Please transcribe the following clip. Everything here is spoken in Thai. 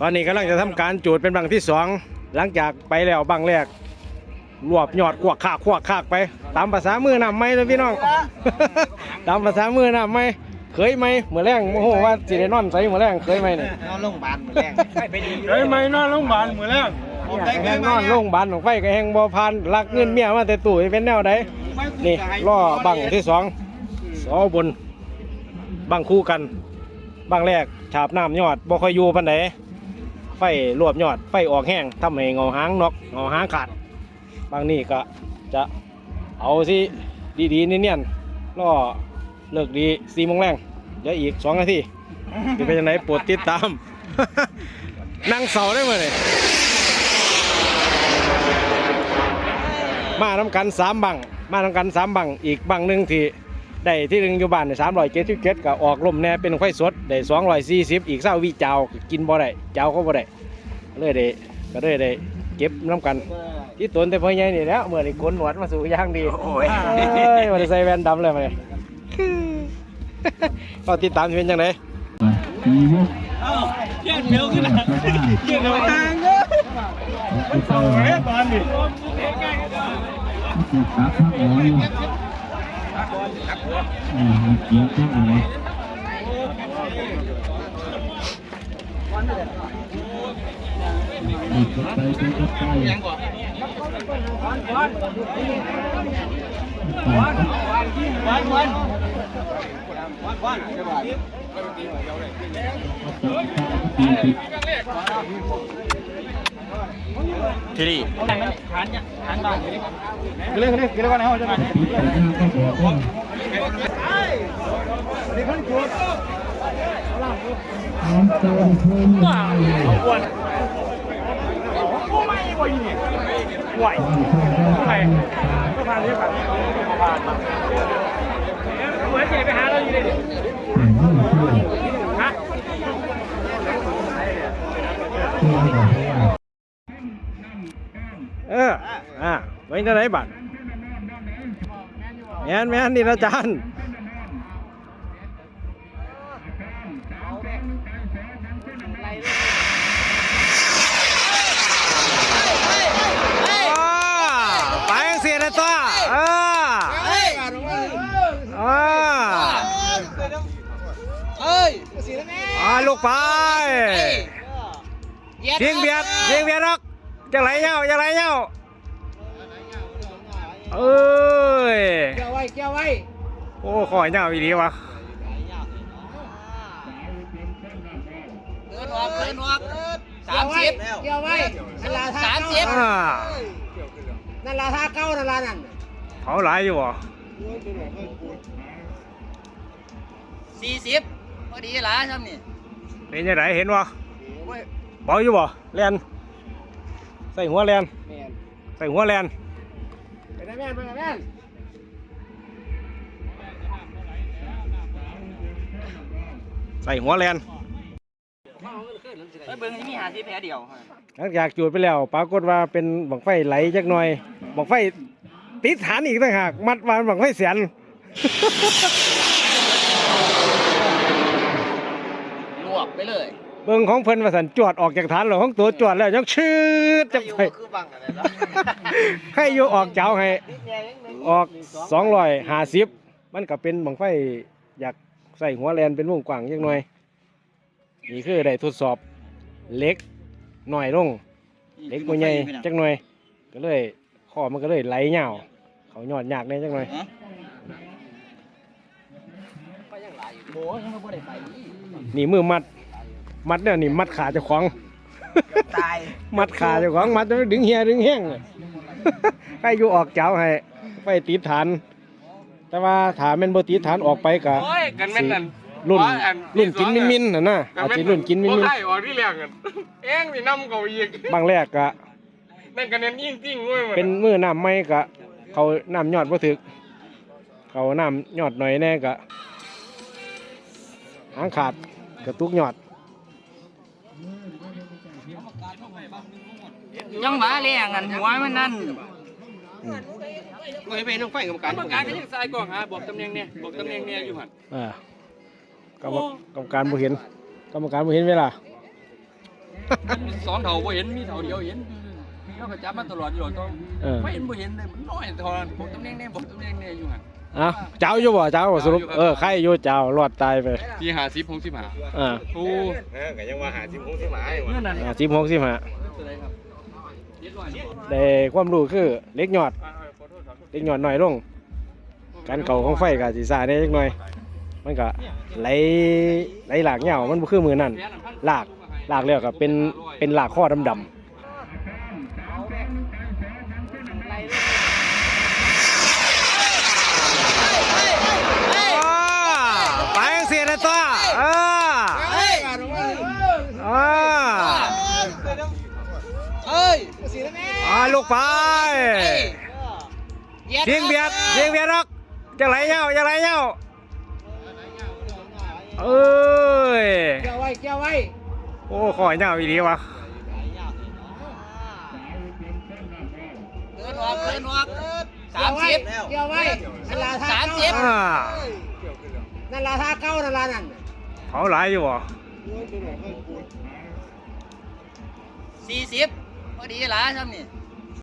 ตอนนี้กำลังจะทำการจูดเป็นบังที่สองหลังจากไปแล้วบังแรกรวบยอดขวกขากขวกขากไป ตามภาษามือนำไหมเลยพี่น้อง ตามภาษามือนำไหมเคยไหมเมื่อแรงโอ้โหว่าสิได้นอนใส่เมื่อแรงเคยไหมเนี่ยนอนโรงพยาบาลเหมือนแรงไปดีเคยไหมนอนโรงพยาบาลเมื่อแรงแห้งนอนโรงพยาบาลของไฟก็แห้งบ่พันลักเงินเมียมาแต่ตู้ให้เป็นแนวใดนี่ล่อบังที่สองสอบนบังคู่กันบังแรกฉาบน้ำยอดบ่ค่อยอยู่ปานใด ไฟรวบยอด ไฟออกแห้งทำให้เงาหางนกเงาหางขาด บางนี่ก็จะเอาสิดีๆเนียนๆรอเลิกดีสี่โมงแรงเดี๋ยวอีกสองนาทีจะเป็นยังไงปรดติดตาม นั่งเสาได้ไหมเนี่ยมาทำกันสามบัง มาทำกันสามบัง อีกบังหนึ่งที่ ได้ที่หนึ่งอยู่บ้านสามร้อยเจ็ดสิบเจ็ดก็ออกลมแน่เป็นไข่สดได้สองร้อยสี่สิบอีกเศร้าวิเจ้าก็กินบ่ได้เจ้าก็บ่ได้เลยได้ก็เลยได้เก็บน้ำกัน ที่ตนแต่พ่อใหญ่นี่แหล้วเมื่อนี่ขนหนวดมาสู่อย่างดีโอ้ยมันใส่แว่นดำเลยมาเลยก็ติดตามสิเป็นยังไงปียกเกี่ยวเร็วขึ้นนะเกี่ยวเร็วทางเนอะเต่าเฮ้ยตอนนี้ ถูกตัดข้างหัวอยู่อืมเกี่ยวข้างหัวนี่ก็ไปก็ไปยังก่อนวันวัน ที่นี่ ฐานเนี่ยฐานบ้าน เรื่องเรื่องเรื่องกันนะฮะจะมา ที่ไป ข้างก็บอกว่าน้ำเติมเพิ่มมาเลยอ้วนไหวไปก็ผ่านนี้ผ่านผ่าน อ่าไว้ที่ไหนบัตรแมนแมนนี่อาจารย์ไปเสียเลยตัวเออเออเอ้ยอ่าลูกไปเสียงเบียดเสียงเบียดหรอกจะไหลเงาจะไหลเงา เอ้ย เกี่ยวไว้เกี่ยวไว้โอ้ขอยเงาอีดีวะเดินออกเดินออกสามสิบเกี่ยวไว้นั่นลาท่าสามสิบอ่านั่นลาท่าเก้านั่นลานั่นเขาหลายอยู่บ่สี่สิบพอดีหลาทำนี่เป็นยังไงเห็นวะเบาอยู่บ่แลนใส่หัวแลนแม่นใส่หัวแลน ไปนะแม่นไปนะแม่นใส่หัวแลนเบิ้งมีหาสิแผลเดียวหลังจากจูดไปแล้วปรากฏว่าเป็นบังไฟไหลจักหน่อยบังไฟติดฐานอีกต่างหากมัดวานบังไฟเสียนรวบไปเลย เบิ่งของเพิ่นว่าสันจวดออกจากฐานแล้วของตัวจวดแล้วยังชืดจังไปคือบังอะไรนะให้อยู่ออกเจ้าให้ออกสองร้อยห้าสิบมันก็เป็นบังไฟอยากใส่หัวแลนเป็นวงกว้างจักหน่อยนี่คือได้ทดสอบเล็กหน่อยลงเล็กตัวใหญ่จักหน่อย ก็เลยคอมันก็เลยไหลเงาวเขายอดยากแน่จักหน่อยโบ้ยังไม่ได้ไปนี่มือมัด มัดเนี่ยนี่มัดขาเจ้าของ ตาย มัดขาเจ้าของมัดจนดึงเฮียดึงแห้งเลย ให้อยู่ออกเจ้าให้ไปติดฐาน แต่ว่าฐานเป็นบติดฐานออกไปกะ โอ้ยกันแม่นนั่นรุ่นว่าอันรุ่นกินมินมินน่ะนะกัอาจแม่จะรุ่นกินมินมินบ่ไข่ออกที่แรกกันเอ็งนี่นำเขาอีกบางแรกกะ นั่นกันเน้นยิ่งจริงเว้ยมันเป็นมือน้ำไม่กะ เขาน้ำยอดบ่ถึก เขาน้ำยอดหน่อยแน่กะหางขาดกระตุกยอด ยังหมาเลี้ยงกันหัวมันนั่นไม่เป็นต้องไฟกรรมการกรรมการก็ยังสายกล้องหาบอกตำแหน่งเนี่ยบอกตำแหน่งเนี่ยอยู่หั่นอ่ากรรมกรรมการบ่เห็นกรรมการบ่เห็นเวลาสองเท่าบ่เห็นมีเท่าเดียวเห็นเราก็จับมาตลอดอยู่หรอกต้องเออไม่เห็นบ่เห็นเลยมันน้อยเท่านั้นผมตำแหน่งเนี่ยผมตำแหน่งเนี่ยอยู่ห่างเอ้าเจ้าอยู่บ่เจ้าบ่สรุปเออใครอยู่เจ้ารอดตายไปที่หาสิบหกสิบหาอ่าโอ้เออก็ยังว่าหาจิ้มคงสิหมาอยู่เงื่อนนั้นอ่าสิบหกสิบห้า ได้ความรู้คือเล็กหยอดเล็กหยอดหน่อยลง การเก่าของไฟกับสีสาเนี่ยจักหน่อย มันก็ไหลไหลหลากเหงามันบ่คือมือนั่นหลากหลากแล้วก็เป็นเป็นหลากข้อดำๆไปเสียนะตัวเอออ่า เฮ้ย อ่า ลูกไปเสียงเบียดเสียงเบียดหรอกจะไหลเหงาจะไหลเหงาเอ้ยเกี่ยวไว้เกี่ยวไว้โอ้ขอยเหงาอีดีวะเดินออกเดินออกสามสิบเกี่ยวไว้นั่นลาท่าสามสิบอ่านั่นลาท่าเก้านั่นลานั่นเขาหลายอยู่บ่สี่สิบพอดีหลาทำนี่